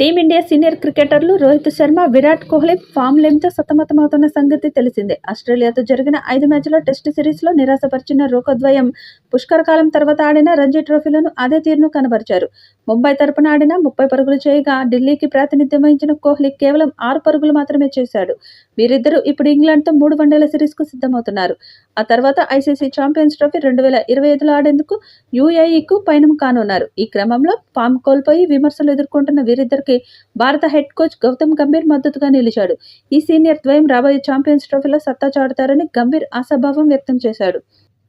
Team India senior క్రికెటర్లు Rohit Sharma Virat Kohli form లేమితో సతమతమవుతున్న సంగతి తెలిసిందే. ఆస్ట్రేలియాతో జరిగిన ఐదు మ్యాచ్ల టెస్ట్ సిరీస్లో నిరాశపరిచిన రోకద్వయం పుష్కర కాలం తర్వాత ఆడిన రంజీ ట్రోఫీలను అదే తీరును కనబరిచారు. ముంబై తరపున ఆడిన ముప్పై పరుగులు చేయగా ఢిల్లీకి ప్రాతినిధ్యం వహించిన కోహ్లీ కేవలం ఆరు పరుగులు మాత్రమే చేశాడు. వీరిద్దరూ ఇప్పుడు ఇంగ్లాండ్తో మూడు వన్డేల సిరీస్కు సిద్ధమవుతున్నారు. ఆ తర్వాత ఐసీసీ ఛాంపియన్స్ ట్రోఫీ రెండు వేల ఇరవై ఐదులో ఆడేందుకు యూఏఈకు పయనం కానున్నారు. ఈ క్రమంలో ఫామ్ కోల్పోయి విమర్శలు ఎదుర్కొంటున్న వీరిద్దరికి భారత హెడ్ కోచ్ గౌతమ్ గంభీర్ మద్దతుగా నిలిచాడు. ఈ సీనియర్ ద్వయం రాబోయే ఛాంపియన్స్ ట్రోఫీలో సత్తా చాటుతారని గంభీర్ ఆశాభావం వ్యక్తం చేశాడు.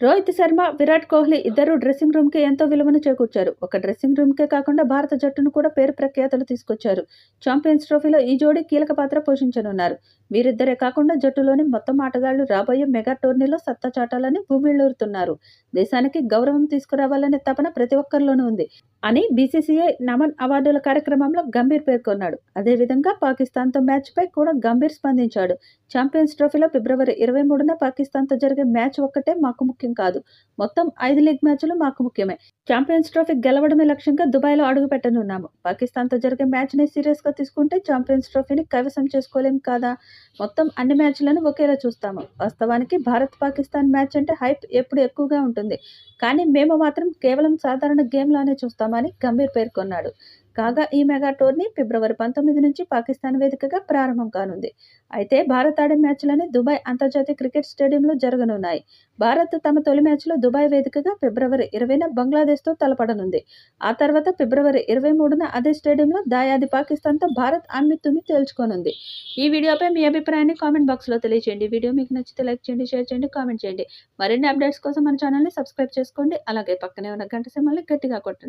రోహిత్ శర్మ విరాట్ కోహ్లీ ఇద్దరు డ్రెస్సింగ్ రూమ్కి ఎంతో విలువను చేకూర్చారు. ఒక డ్రెస్సింగ్ రూమ్కే కాకుండా భారత జట్టును కూడా పేరు ప్రఖ్యాతలు తీసుకొచ్చారు. ఛాంపియన్స్ ట్రోఫీలో ఈ జోడీ కీలక పాత్ర పోషించనున్నారు. వీరిద్దరే కాకుండా జట్టులోని మొత్తం ఆటగాళ్ళు రాబోయే మెగా టోర్నీలో సత్తా చాటాలని భూమిళ్ళూరుతున్నారు. దేశానికి గౌరవం తీసుకురావాలనే తపన ప్రతి ఒక్కరిలోనూ ఉంది అని బీసీసీఐ నమన్ అవార్డుల కార్యక్రమంలో గంభీర్ పేర్కొన్నాడు. అదేవిధంగా పాకిస్తాన్తో మ్యాచ్పై కూడా గంభీర్ స్పందించాడు. ఛాంపియన్స్ ట్రోఫీలో ఫిబ్రవరి ఇరవై మూడున పాకిస్తాన్తో జరిగే మ్యాచ్ ఒక్కటే మాకు ముఖ్యం కాదు. మొత్తం ఐదు లీగ్ మ్యాచ్లు మాకు ముఖ్యమే. ఛాంపియన్స్ ట్రోఫీ గెలవడమే లక్ష్యంగా దుబాయ్లో అడుగు పెట్టనున్నాము. పాకిస్తాన్తో జరిగే మ్యాచ్ని సీరియస్గా తీసుకుంటే ఛాంపియన్స్ ట్రోఫీని కైవసం చేసుకోలేం కాదా? మొత్తం అన్ని మ్యాచ్లను ఒకేలా చూస్తాము. వాస్తవానికి భారత్ పాకిస్తాన్ మ్యాచ్ అంటే హైప్ ఎప్పుడు ఎక్కువగా ఉంటుంది. కానీ మేము మాత్రం కేవలం సాధారణ గేమ్లానే చూస్తామని గంభీర్ పేర్కొన్నాడు. కాగా ఈ మెగా టోర్నీ ఫిబ్రవరి పంతొమ్మిది నుంచి పాకిస్తాన్ వేదికగా ప్రారంభం కానుంది. అయితే భారత్ ఆడే మ్యాచ్లన్నీ దుబాయ్ అంతర్జాతీయ క్రికెట్ స్టేడియంలో జరగనున్నాయి. భారత్ తమ తొలి మ్యాచ్లో దుబాయ్ వేదికగా ఫిబ్రవరి ఇరవైన బంగ్లాదేశ్తో తలపడనుంది. ఆ తర్వాత ఫిబ్రవరి ఇరవై మూడున అదే స్టేడియంలో దాయాది పాకిస్తాన్తో భారత్ అమ్మి తుమ్మి తేల్చుకోనుంది. ఈ వీడియోపై మీ అభిప్రాయాన్ని కామెంట్ బాక్స్లో తెలియజేయండి వీడియో మీకు నచ్చితే లైక్ చేయండి షేర్ చేయండి కామెంట్ చేయండి. మరిన్ని అప్డేట్స్ కోసం మన ఛానల్ని సబ్స్క్రైబ్ చేసుకోండి. అలాగే పక్కనే ఉన్న గంట సింబల్ని గట్టిగా కొట్టండి.